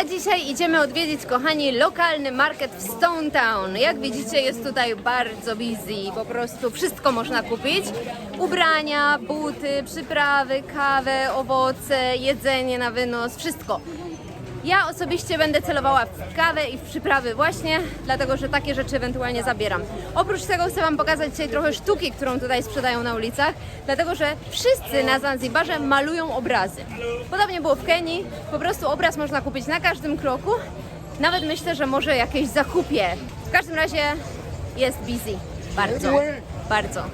A dzisiaj idziemy odwiedzić, kochani, lokalny market w Stone Town. Jak widzicie, jest tutaj bardzo busy. Po prostu wszystko można kupić. Ubrania, buty, przyprawy, kawę, owoce, jedzenie na wynos, wszystko. Ja osobiście będę celowała w kawę i w przyprawy właśnie, dlatego że takie rzeczy ewentualnie zabieram. Oprócz tego chcę Wam pokazać dzisiaj trochę sztuki, którą tutaj sprzedają na ulicach, dlatego że wszyscy na Zanzibarze malują obrazy. Podobnie było w Kenii, po prostu obraz można kupić na każdym kroku. Nawet myślę, że może jakieś zakupie. W każdym razie jest busy. Bardzo, bardzo.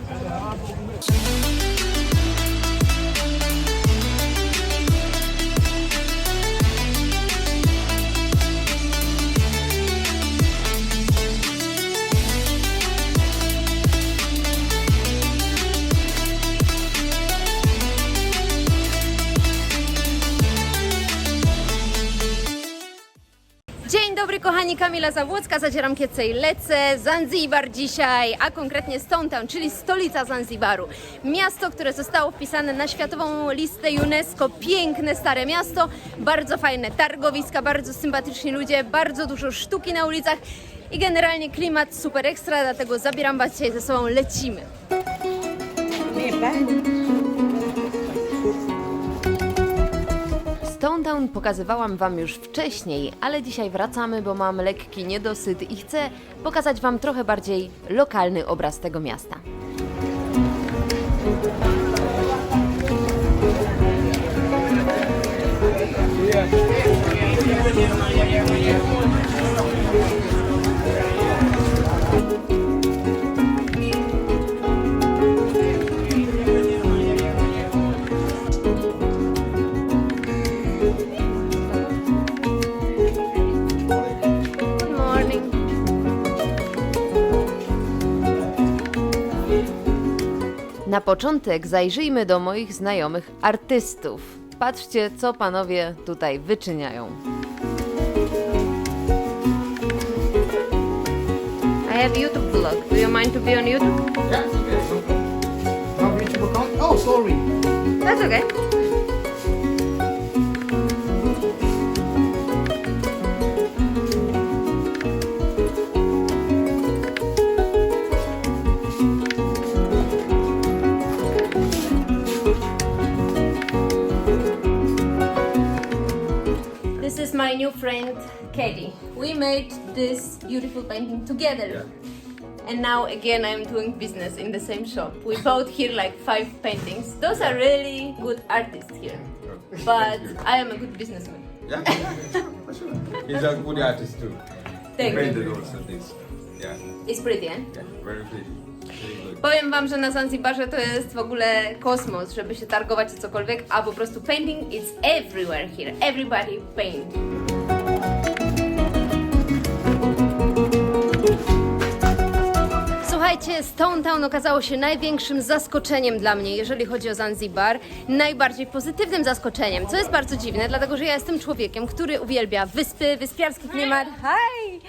Dobry kochani, Kamila Zawłocka, zacieram kiece i lecę. Zanzibar dzisiaj, a konkretnie Stone Town, czyli stolica Zanzibaru. Miasto, które zostało wpisane na światową listę UNESCO. Piękne, stare miasto, bardzo fajne targowiska, bardzo sympatyczni ludzie, bardzo dużo sztuki na ulicach i generalnie klimat super ekstra, dlatego zabieram Was dzisiaj ze sobą, lecimy. Town pokazywałam Wam już wcześniej, ale dzisiaj wracamy, bo mam lekki niedosyt i chcę pokazać Wam trochę bardziej lokalny obraz tego miasta. Good Na początek zajrzyjmy do moich znajomych artystów. Patrzcie, co panowie tutaj wyczyniają. I have YouTube vlog. Do you mind to be on YouTube? Yeah, it's okay. Have YouTube account? Oh, sorry. That's okay. Friend Katie. We made this beautiful painting together. And now again I'm doing business in the same shop. We bought here like five paintings. Those are really good artists here. But I am a good businessman. Yeah, yeah, for sure. He's a good artist too. Thank you. Painted also this. Yeah, It's pretty, eh? yeah, very pretty. Very good. Powiem wam, że na Zanzibarze to jest w ogóle kosmos, żeby się targować o cokolwiek, a po prostu painting is everywhere here. Everybody paint. Słuchajcie, Stone Town okazało się największym zaskoczeniem dla mnie, jeżeli chodzi o Zanzibar. Najbardziej pozytywnym zaskoczeniem, co jest bardzo dziwne, dlatego że ja jestem człowiekiem, który uwielbia wyspy, wyspiarski klimat. Hej!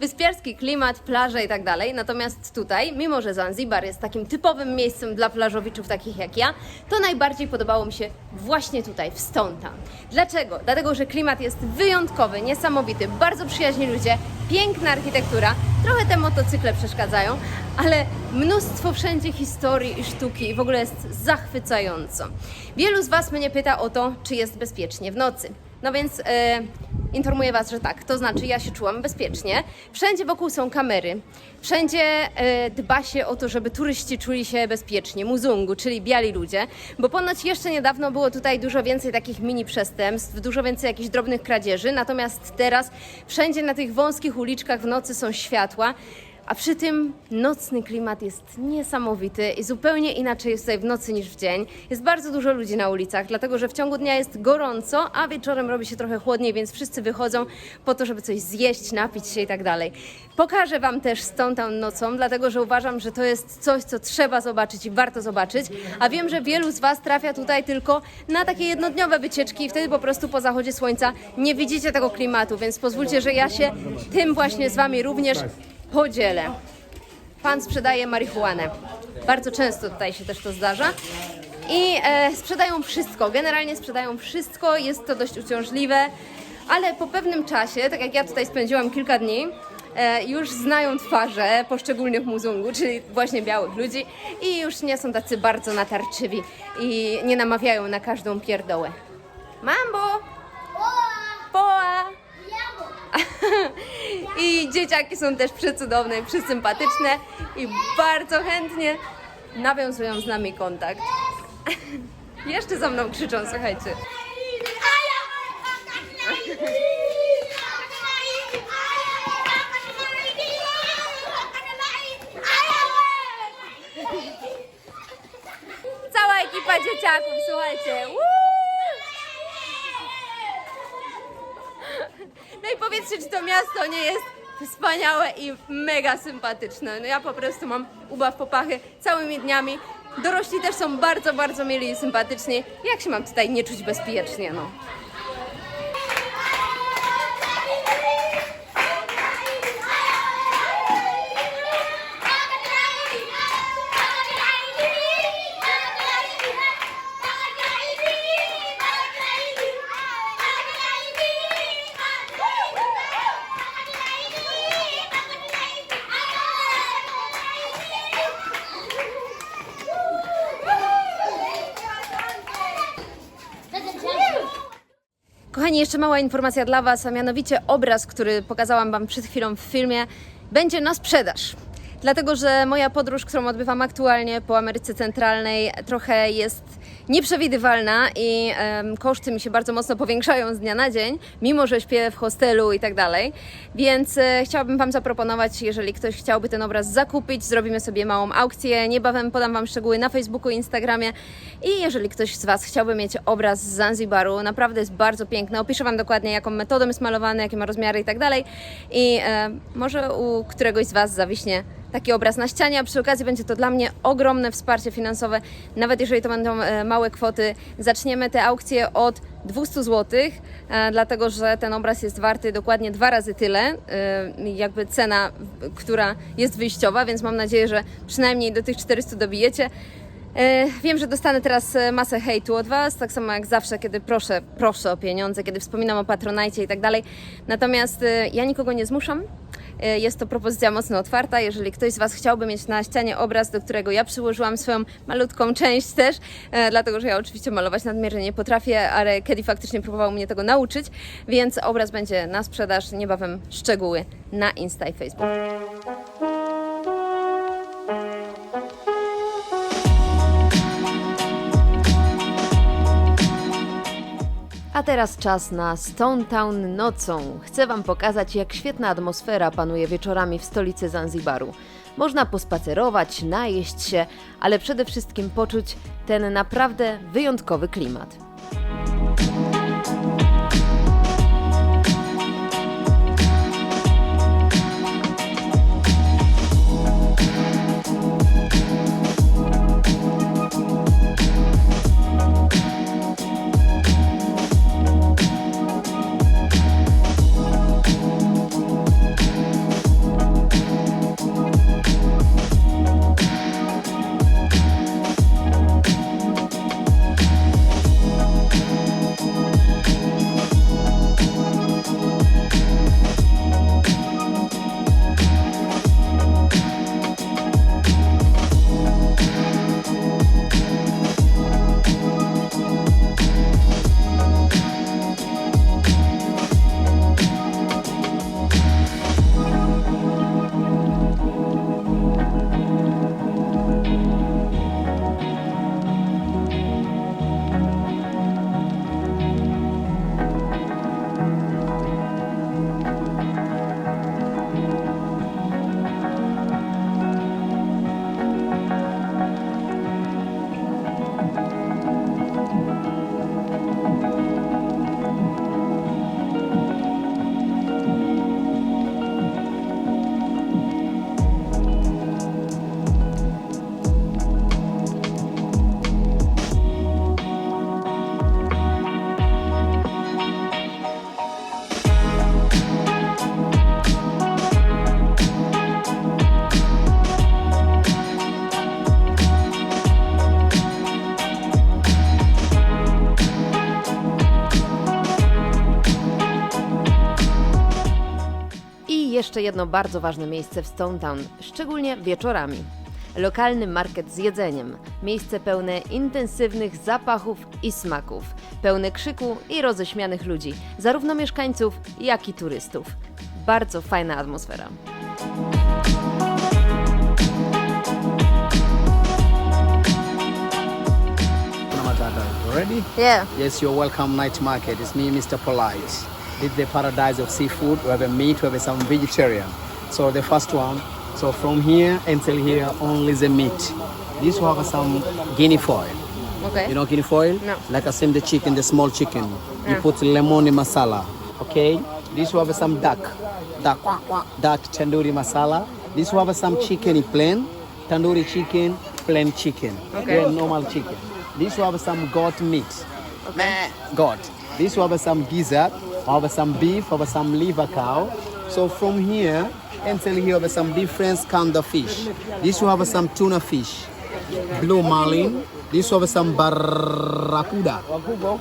Wyspiarski klimat, plaże i tak dalej. Natomiast tutaj, mimo że Zanzibar jest takim typowym miejscem dla plażowiczów takich jak ja, to najbardziej podobało mi się właśnie tutaj, w Stone Town. Dlaczego? Dlatego, że klimat jest wyjątkowy, niesamowity, bardzo przyjaźni ludzie, piękna architektura, trochę te motocykle przeszkadzają, ale mnóstwo wszędzie historii i sztuki i w ogóle jest zachwycająco. Wielu z Was mnie pyta o to, czy jest bezpiecznie w nocy. No więc e, informuję Was, że tak, to znaczy ja się czułam bezpiecznie. Wszędzie wokół są kamery, wszędzie e, dba się o to, żeby turyści czuli się bezpiecznie, muzungu, czyli biali ludzie, bo ponoć jeszcze niedawno było tutaj dużo więcej takich mini przestępstw, dużo więcej jakichś drobnych kradzieży, natomiast teraz wszędzie na tych wąskich uliczkach w nocy są światła. A przy tym nocny klimat jest niesamowity i zupełnie inaczej jest tutaj w nocy niż w dzień. Jest bardzo dużo ludzi na ulicach, dlatego że w ciągu dnia jest gorąco, a wieczorem robi się trochę chłodniej, więc wszyscy wychodzą po to, żeby coś zjeść, napić się i tak dalej. Pokażę Wam też Stone Town nocą, dlatego że uważam, że to jest coś, co trzeba zobaczyć i warto zobaczyć. A wiem, że wielu z Was trafia tutaj tylko na takie jednodniowe wycieczki i wtedy po prostu po zachodzie słońca nie widzicie tego klimatu, więc pozwólcie, że ja się tym właśnie z Wami również podzielę. Pan sprzedaje marihuanę. Bardzo często tutaj się też to zdarza. I e, sprzedają wszystko, generalnie sprzedają wszystko, jest to dość uciążliwe, ale po pewnym czasie, tak jak ja tutaj spędziłam kilka dni, e, już znają twarze poszczególnych muzungów, czyli właśnie białych ludzi i już nie są tacy bardzo natarczywi i nie namawiają na każdą pierdołę. Mambo! Poa! I dzieciaki są też przecudowne i przesympatyczne i bardzo chętnie nawiązują z nami kontakt. Jeszcze za mną krzyczą, słuchajcie. Cała ekipa dzieciaków, słuchajcie. Woo! No i powiedzcie, czy to miasto nie jest wspaniałe i mega sympatyczne. No ja po prostu mam ubaw popachy całymi dniami. Dorośli też są bardzo, bardzo mieli i sympatyczni. Jak się mam tutaj nie czuć bezpiecznie, no. Kochani, jeszcze mała informacja dla Was, a mianowicie obraz, który pokazałam Wam przed chwilą w filmie, będzie na sprzedaż. Dlatego, że moja podróż, którą odbywam aktualnie po Ameryce Centralnej, trochę jest nieprzewidywalna i em, koszty mi się bardzo mocno powiększają z dnia na dzień, mimo że śpię w hostelu i tak dalej. Więc e, chciałabym Wam zaproponować, jeżeli ktoś chciałby ten obraz zakupić, zrobimy sobie małą aukcję. Niebawem podam Wam szczegóły na Facebooku i Instagramie. I jeżeli ktoś z Was chciałby mieć obraz z Zanzibaru, naprawdę jest bardzo piękny. Opiszę Wam dokładnie, jaką metodą jest malowany, jakie ma rozmiary i tak dalej. I e, może u któregoś z Was zawiśnie taki obraz na ścianie, a przy okazji będzie to dla mnie ogromne wsparcie finansowe, nawet jeżeli to będą e, małe kwoty. Zaczniemy te aukcje od 200 zł, e, dlatego że ten obraz jest warty dokładnie dwa razy tyle, e, jakby cena, która jest wyjściowa, więc mam nadzieję, że przynajmniej do tych 400 dobijecie. Wiem, że dostanę teraz masę hejtu od Was, tak samo jak zawsze, kiedy proszę, proszę o pieniądze, kiedy wspominam o Patronajcie i tak dalej. Natomiast ja nikogo nie zmuszam. E, Jest to propozycja mocno otwarta. Jeżeli ktoś z Was chciałby mieć na ścianie obraz, do którego ja przyłożyłam swoją malutką część też, e, dlatego że ja oczywiście malować nadmiernie nie potrafię, ale Kedi faktycznie próbował mnie tego nauczyć, więc obraz będzie na sprzedaż, niebawem szczegóły na Insta i Facebook. A teraz czas na Stone Town nocą. Chcę Wam pokazać, jak świetna atmosfera panuje wieczorami w stolicy Zanzibaru. Można pospacerować, najeść się, ale przede wszystkim poczuć ten naprawdę wyjątkowy klimat. Jeszcze jedno bardzo ważne miejsce w Stone Town, szczególnie wieczorami. Lokalny market z jedzeniem. Miejsce pełne intensywnych zapachów i smaków. Pełne krzyku i roześmianych ludzi, zarówno mieszkańców, jak i turystów. Bardzo fajna atmosfera. Ready? Yeah. Yes, you're welcome. Night market. It's me, Mr. Polite. It's the paradise of seafood. We have a meat. We have some vegetarian. So the first one. So from here until here, only the meat. This will have some guinea foil. Okay. You know guinea foil? No. Like I said, the chicken, the small chicken. You Yeah. put lemon in masala. Okay. This will have some duck. Duck. Duck tandoori masala. This will have some chicken in plain. Tandoori chicken, plain chicken. Okay. Yeah, normal chicken. This will have some goat meat. Okay. Goat. This will have some gizzard. Have some beef. over some liver cow. So from here until here, have some different kind of fish. This will have some tuna fish blue marlin. This will have some barracuda.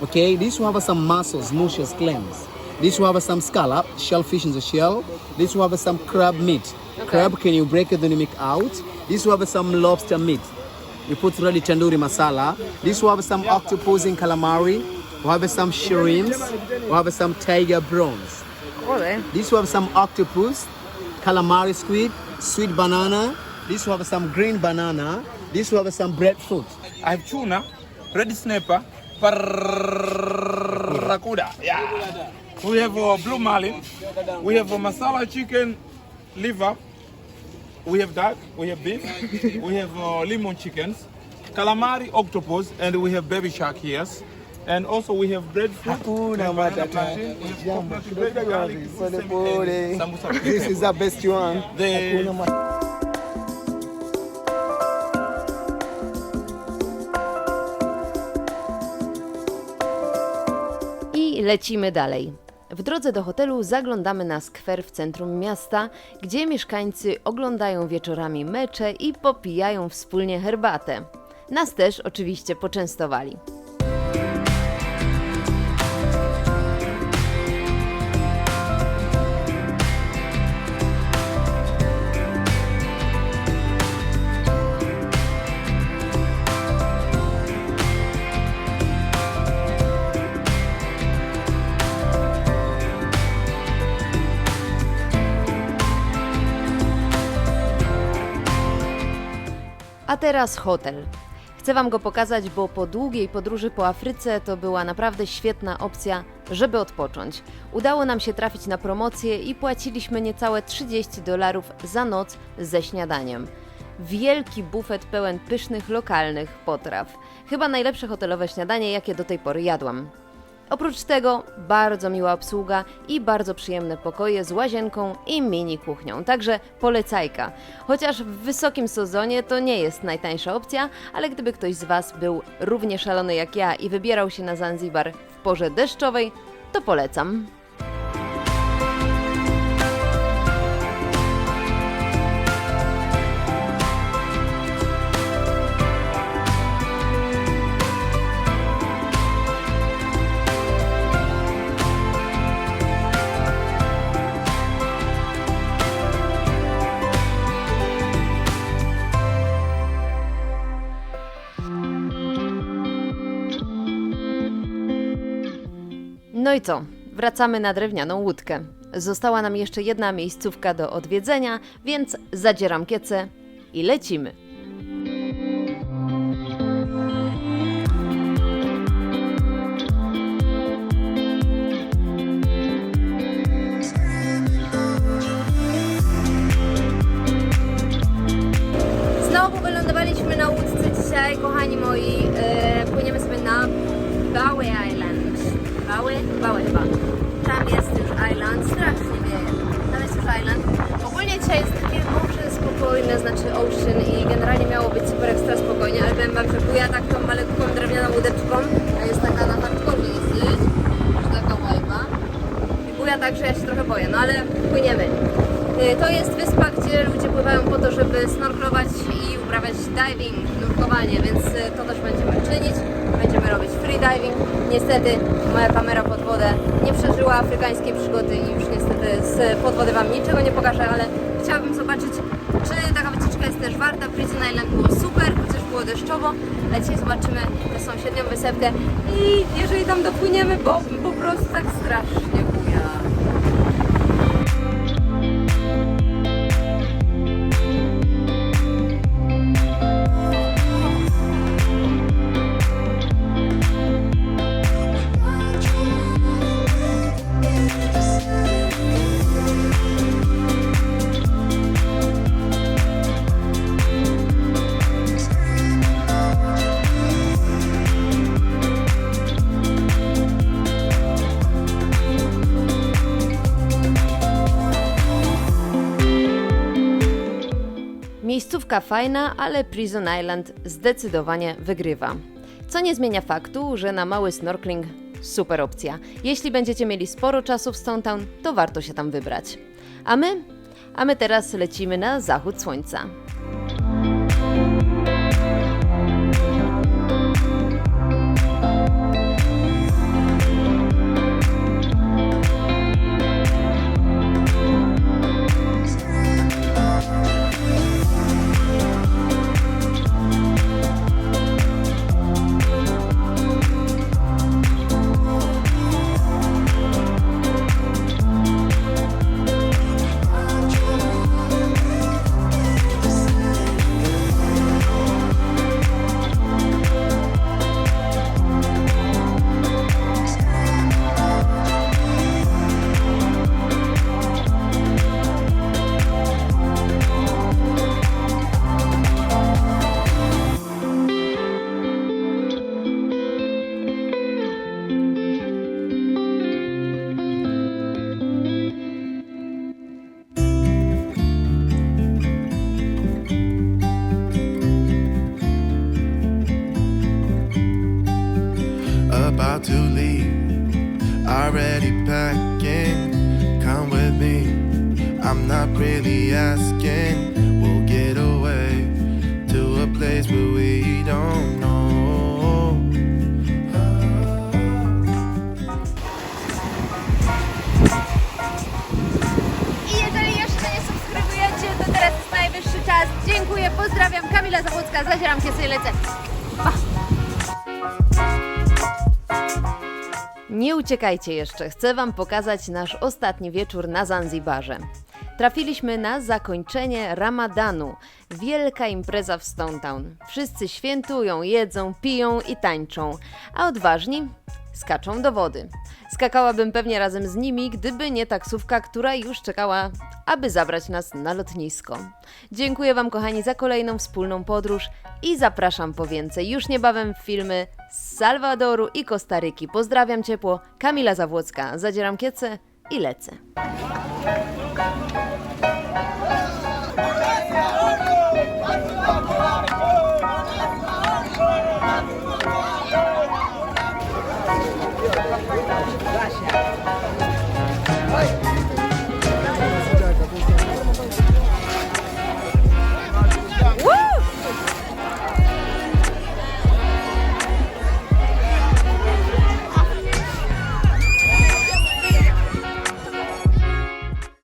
Okay, this will have some mussels, mushes, clams. This will have some scallop, shellfish in the shell. This will have some crab meat. Crab, can you break it and you make out? This will have some lobster meat. You put ready tandoori masala. This will have some octopus and calamari. We'll have some shrimps. We'll have some tiger prawns. Ole. This will have some octopus, calamari squid, sweet banana. This will have some green banana. This will have some breadfruit. I have tuna, red snapper, barracuda. Yeah. We have uh, blue marlin. We have uh, masala chicken liver. We have duck. We have beef. we have uh, lemon chickens, calamari octopus, and we have baby shark here. And also we have breadfruit. Hakuna matata. Jambo, pole pole. This is the best one. The- Hakuna matata. I lecimy dalej. W drodze do hotelu zaglądamy na skwer w centrum miasta, gdzie mieszkańcy oglądają wieczorami mecze i popijają wspólnie herbatę. Nas też oczywiście poczęstowali. Teraz hotel. Chcę Wam go pokazać, bo po długiej podróży po Afryce to była naprawdę świetna opcja, żeby odpocząć. Udało nam się trafić na promocję i płaciliśmy niecałe 30 dolarów za noc ze śniadaniem. Wielki bufet pełen pysznych lokalnych potraw. Chyba najlepsze hotelowe śniadanie, jakie do tej pory jadłam. Oprócz tego bardzo miła obsługa i bardzo przyjemne pokoje z łazienką i mini kuchnią, także polecajka. Chociaż w wysokim sezonie to nie jest najtańsza opcja, ale gdyby ktoś z Was był równie szalony jak ja i wybierał się na Zanzibar w porze deszczowej, to polecam. No i co? Wracamy na drewnianą łódkę. Została nam jeszcze jedna miejscówka do odwiedzenia, więc zadzieram kiece i lecimy. Ale płyniemy. Y, To jest wyspa, gdzie ludzie pływają po to, żeby snorklować i uprawiać diving, nurkowanie, więc y, to też będziemy czynić. Będziemy robić freediving. Niestety moja kamera pod wodę nie przeżyła afrykańskiej przygody i już niestety z pod wody Wam niczego nie pokażę, ale chciałabym zobaczyć, czy taka wycieczka jest też warta. Prison Island było super, chociaż było deszczowo, ale dzisiaj zobaczymy tę sąsiednią wysepkę i jeżeli tam dopłyniemy, bo po prostu tak strasznie Miejscówka fajna, ale Prison Island zdecydowanie wygrywa. Co nie zmienia faktu, że na mały snorkeling super opcja. Jeśli będziecie mieli sporo czasu w Stone Town, to warto się tam wybrać. A my? A my teraz lecimy na zachód słońca. Already packing, come with me. I'm not really asking. We'll get away to a place where we don't know. I jeżeli jeszcze nie subskrybujecie, to teraz jest najwyższy czas. Dziękuję, pozdrawiam. Kamila Zawódzka, zazieram kiesy i lecę. Pa! Nie uciekajcie jeszcze, chcę Wam pokazać nasz ostatni wieczór na Zanzibarze. Trafiliśmy na zakończenie Ramadanu. Wielka impreza w Stone Town. Wszyscy świętują, jedzą, piją i tańczą, a odważni skaczą do wody. Skakałabym pewnie razem z nimi, gdyby nie taksówka, która już czekała, aby zabrać nas na lotnisko. Dziękuję Wam, kochani, za kolejną wspólną podróż i zapraszam po więcej już niebawem filmy z Salwadoru i Kostaryki. Pozdrawiam ciepło, Kamila Zawłocka. Zadzieram kiece i lecę.